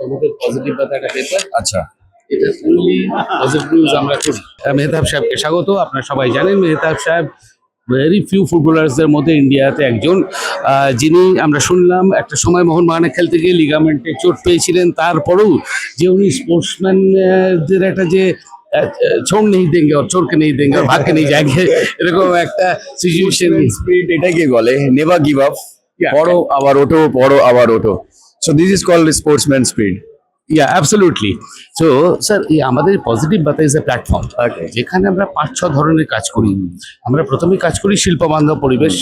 আমাদের পজিটিভ কথা একটা পেপার আচ্ছা। এটা ফুললি পজিটিভ নিউজ আমরা করি। মেহতাব সাহেবকে স্বাগত আপনারা সবাই জানেন মেহতাব সাহেব ভেরি ফিউ ফুটবলার্সদের মধ্যে ইন্ডিয়াতে একজন। যিনি আমরা শুনলাম একটা সময় মোহনবাগানে খেলতে গিয়ে লিগামেন্টে চোট পেয়েছিলেন তারপরেও যে উনি স্পোর্টসম্যানদের একটা যে ছোড় নেই দেঙ্গে ওর চোরকে নেই দেঙ্গে ওর ভাগকে নেই জায়গায় এরকম একটা সিচুয়েশন স্পিরিট এটাকে বলে নেভার গিভ আপ পড়ো আবার ওঠো পড়ো আবার ওঠো। So this is called sportsman spirit yeah absolutely so sir এই আমাদের পজিটিভ বাতা ইজ এ প্ল্যাটফর্ম. যেখানে আমরা পাঁচ ছ ধরনের কাজ করি। আমরা প্রথমেই কাজ করি শিল্প বান্ধব পরিবেশ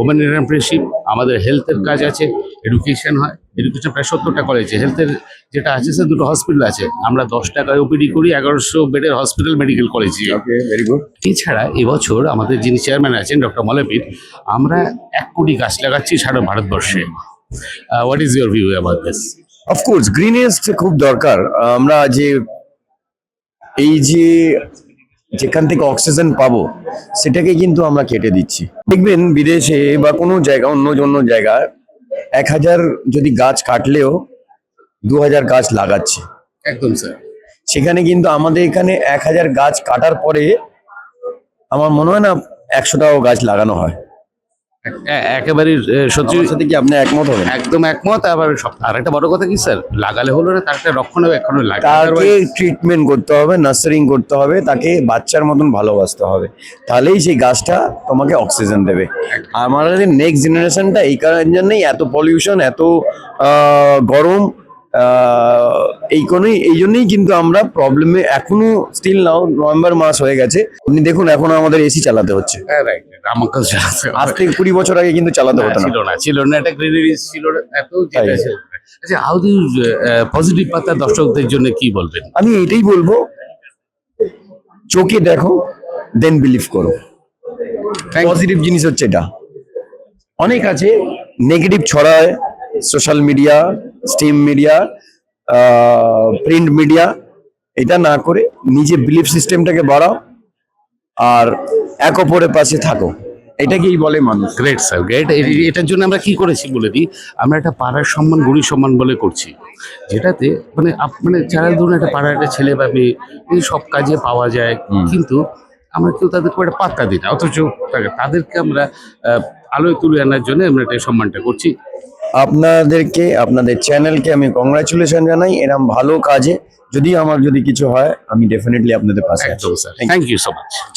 ওমেন এন্টারপ্রেনশিপ আমাদের হেলথের কাজ আছে এডুকেশন হয়। এডুকেশন প্রায় সত্তরটা কলেজে হেলথের যেটা আছে সে দুটো হসপিটাল আছে। আমরা দশ টাকায় ওপিডি করি এগারোশো বেডের হসপিটাল মেডিকেল কলেজে এছাড়া এবছর আমাদের যিনি চেয়ারম্যান আছেন ডক্টর মলেপির আমরা এক কোটি গাছ লাগাচ্ছি সারা ভারতবর্ষে। What is your view about this of course greenest খুব দরকার। আমরা যে এই যে যেখান থেকে অক্সিজেন পাবো সেটাকে কিন্তু আমরা কেটে দিচ্ছি। দেখবেন বিদেশে বা কোনো জায়গা অন্য অন্য জায়গায় এক হাজার যদি গাছ কাটলেও দু হাজার গাছ লাগাচ্ছে। একদম স্যার সেখানে কিন্তু আমাদের এখানে এক হাজার গাছ কাটার পরে আমার মনে হয় না একশোটাও গাছ লাগানো হয়। একেবারে সত্যি সাথে কি আপনি একমত হবেন? একদম একমত আবার সব- আর একটা বড় কথা কি স্যার? লাগালে হলো না তার একটা রক্ষণাবেক্ষণ লাগে তাকে ট্রিটমেন্ট করতে হবে নার্সারিং করতে হবে তাকে বাচ্চার মতন ভালোবাসতে হবে। তাহলেই সেই গাছটা তোমাকে অক্সিজেন দেবে। আমাদের নেক্সট জেনারেশনটা এই কারণের জন্যই এত পলিউশন এত গরম এই কোনই এই জন্যই কিন্তু আমরা প্রবলেমে এখনও স্টিল নাও নভেম্বর মাস হয়ে গেছে। আপনি দেখুন এখন আমাদের এসি চালাতে হচ্ছে। হ্যাঁ, আমাকেও জানাতে আজ থেকে কুড়ি বছর আগে কিন্তু চালাতে হতো না। ছিল না ছিল না একটা গ্রিনারিজ ছিল না এত। আচ্ছা হাউ ডু পজিটিভ পাতা দর্শকদের জন্য কি বলবেন? আমি এটাই বলব চোখে দেখো দেন বিলিভ করো। পজিটিভ জিনিস হচ্ছে এটা। অনেক আছে নেগেটিভ ছড়ায় social media steam media print media এটা না করে নিজে বিলিফ সিস্টেমটাকে বাড়াও আর এক অপরের পাশে থাকো। এটাকেই বলে মানুষ। গ্রেট স্যার গ্রেট এটার জন্য আমরা কি করেছি বলে দিই? আমরা একটা পাড়ার সম্মান গুণী সম্মান বলে করছি। যেটাতে মানে মানে যারা ধরুন একটা পাড়ার একটা ছেলে বা মেয়ে সব কাজে পাওয়া যায়। কিন্তু আমরা কেউ তাদের খুব একটা পাত্তা দিই না। অথচ তাদেরকে আমরা আলোয় তুলে আনার জন্য আমরা এটা সম্মানটা করছি। আপনাদেরকে আপনাদের চ্যানেলকে আমি কংগ্রাচুলেশন জানাই। এরম ভালো কাজে যদি আমার যদি কিছু হয় আমি ডেফিনেটলি আপনাদের পাশে একদম sir thank you so much